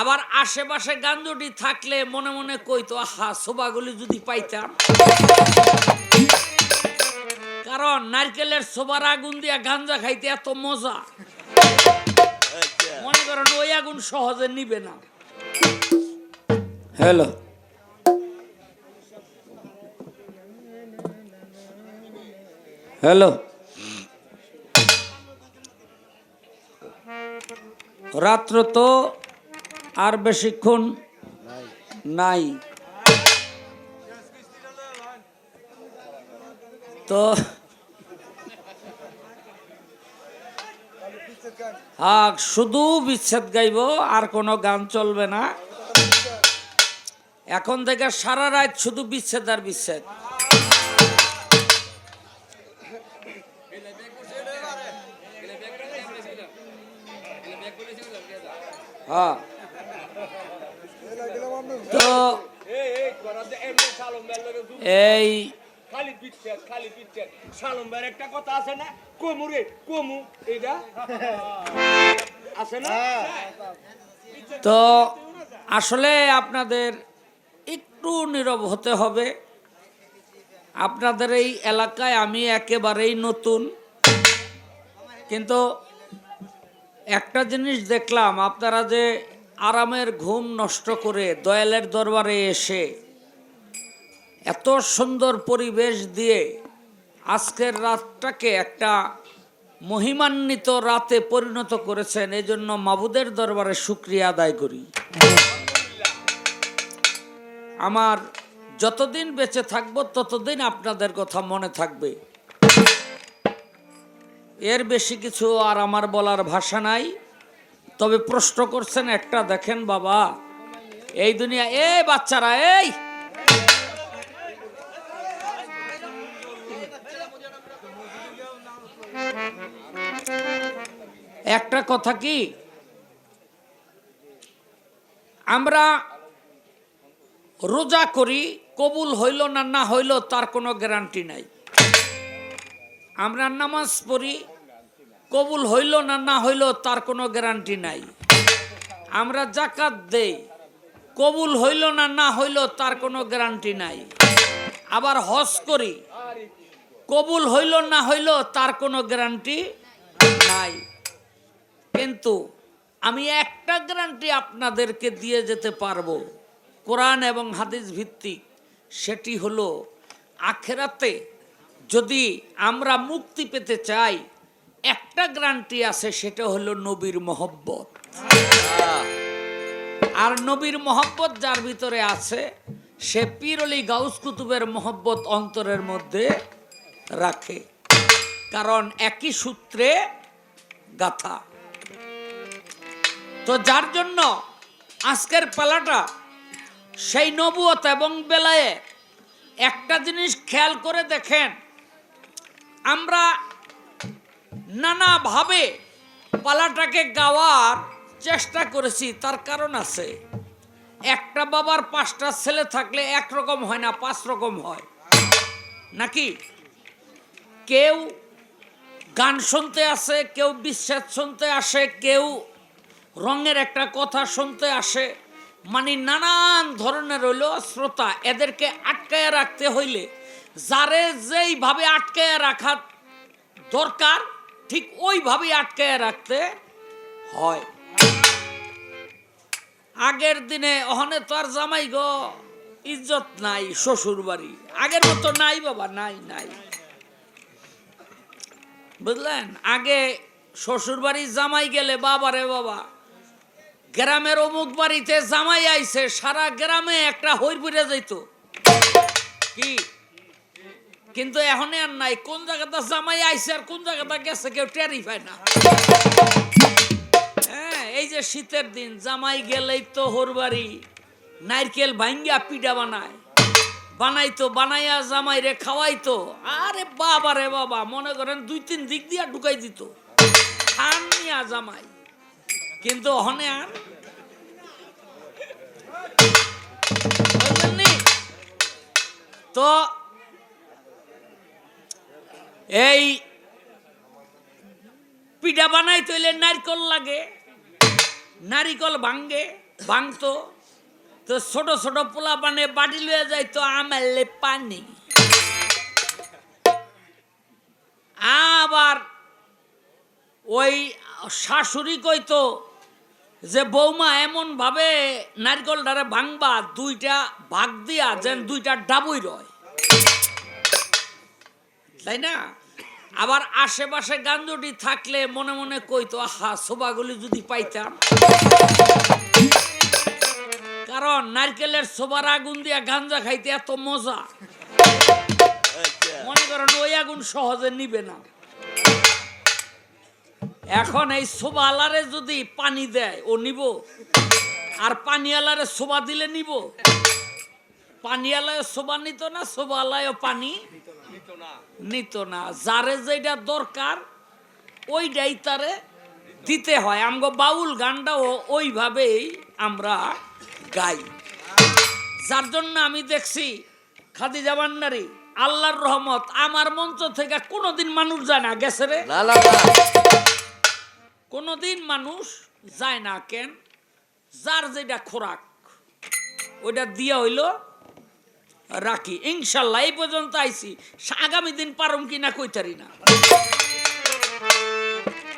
আবার আশেপাশে গাঞ্জটি থাকলে মনে মনে কইতো আহা সোবাগুলি যদি পাইতাম। কারণ নারকেলের সোবার আগুন দিয়া গাঞ্জা খাইতে এত মজা। মনে করেন ওই আগুন সহজে নিবে না। হ্যালো। হ্যালো। রাত্র তো আর বেশিক্ষণ নাই। তো হ্যাঁ শুধু বিচ্ছেদ গাইব, আর কোনো গান চলবে না। এখন থেকে সারা রাত শুধু বিচ্ছেদ আর বিচ্ছেদ। হ্যাঁ। তো এই একটা কথা আছে না এটা আছে না তো আসলে আপনাদের একটু নীরব হতে হবে। আপনাদের এই এলাকায় আমি একেবারেই নতুন। কিন্তু একটা জিনিস দেখলাম, আপনারা যে আরামের ঘুম নষ্ট করে দয়ালের দরবারে এসে এত সুন্দর পরিবেশ দিয়ে আজকের রাতটাকে একটা মহিমান্বিত রাতে পরিণত করেছেন এই জন্য মাবুদের দরবারে শুক্রিয়া আদায় করি। আমার যতদিন বেঁচে থাকব, ততদিন আপনাদের কথা মনে থাকবে। এর বেশি কিছু আর আমার বলার ভাষা নাই। তবে প্রশ্ন করছেন একটা, দেখেন বাবা। এই দুনিয়া, এ বাচ্চারা, এই! একটা কথা কি? আমরা রোজা করি, কবুল হইল না না হইল, তার কোনো গ্যারান্টি নাই। আমরা নামাজ পড়ি কবুল হইল না না হইল তার কোনো গ্যারান্টি নাই। আমরা জাকাত দেই। কবুল হইল না না হইল তার কোনো গ্যারান্টি নাই। আবার হজ করি। কবুল হইল না হইল তার কোনো গ্যারান্টি নাই। কিন্তু আমি একটা গ্যারান্টি আপনাদেরকে দিয়ে যেতে পারব। কোরআন এবং হাদিস ভিত্তিক। সেটি হলো, আখেরাতে যদি আমরা মুক্তি পেতে চাই একটা গ্যারান্টি আছে সেটা হলো নবীর মহব্বত। আর নবীর মহব্বত যার ভিতরে আছে সে পিরলি গাউস কুতুবের মহব্বত অন্তরের মধ্যে রাখে। কারণ একই সূত্রে গাথা। তো যার জন্য আজকের পালাটা সেই নবুয়ত এবং বেলায়ে একটা জিনিস খেয়াল করে দেখেন আমরা নানাভাবে পালাটাকে গাওয়ার চেষ্টা করেছি, তার কারণ আছে। একটা বাবার পাঁচটা ছেলে থাকলে একরকম হয় না পাঁচ রকম হয়। নাকি? কেউ গান শুনতে আসে, কেউ বিশ্বাস শুনতে আসে, কেউ রঙের একটা কথা শুনতে আসে। মানে নানান ধরনের হইল শ্রোতা, এদেরকে আটকায় রাখতে হইলে যারে যেইভাবে আটকায় রাখা দরকার ঠিক ওইভাবেই আটকায় রাখতে হয়। আগের দিনে অহনে তো আর জামাই গো, ইজ্জত নাই শ্বশুর বাড়ি আগের মতো নাই বাবা, নাই নাই। বুঝলেন? আগে শ্বশুর বাড়ি জামাই গেলে বাবা রে বাবা, গ্রামের অমুক বাড়িতে জামাই আইছে, সারা গ্রামে একটা হই পড়ে যাইত। কি? কিন্তু এখন আর নাই। কোন জায়গাটা জামাই আইসে আর কোন জায়গাটা গেছে কেউ টেরি পায় না। হ্যাঁ এই যে শীতের দিন, জামাই গেলেই তো হোর বাড়ি, নারকেল ভাঙ্গিয়া পিঠা বানায়। বানাইতো, বানাইয়া জামাই রে খাওয়াইতো। আরে বাবা রে বাবা, মনে করেন দুই তিন দিক দিয়া ঢুকাই দিত। জামাই। কিন্তু হনে আর? তো এই পিঠা বানাই তৈলে নারকল লাগে, নারিকল ভাঙ্গে ভাঙতো। তো ছোট ছোট পোলা পানে বাড়ি লয়ে যাইতো আমালে পানি। আবার ওই শাশুড়ি কইতো যে, বৌমা এমন ভাবে নারকেলটারে ভাঙবা, দুইটা ভাগ দিয়া যেন দুইটা ডাবুই রয়। তাই না? আবার আশেপাশে গাঞ্জটি থাকলে মনে মনে কইতো আহা শোভাগুলি যদি পাইতাম। কারণ নারকেলের সোবার আগুন দিয়া গাঞ্জা খাইতে এত মজা। মনে করেন ওই আগুন সহজে নিবে না। এখন এই শোভালারে যদি পানি দেয় ও নিব। আর পানিয়ালারে শোভা দিলে নিব। পানিয়ালায় শোভা নিত না শোভালায় পানি নিত না। যারে যেটা দরকার ওইটাই তারে দিতে হয়। আমগো বাউল গানটাও ওইভাবেই আমরা গাই। যার জন্য আমি দেখছি খাদিজা বান্নারি আল্লাহর রহমত আমার মঞ্চ থেকে কোনোদিন মানুষ যায় না। গেছে রে? কোনোদিন মানুষ যায় না। কেন? যার যেটা খোরাক ওইটা দিয়া হইল রাখি। ইনশাল্লাহ এই পর্যন্ত আইসি আগামী দিন পারম কিনা কইতারি না।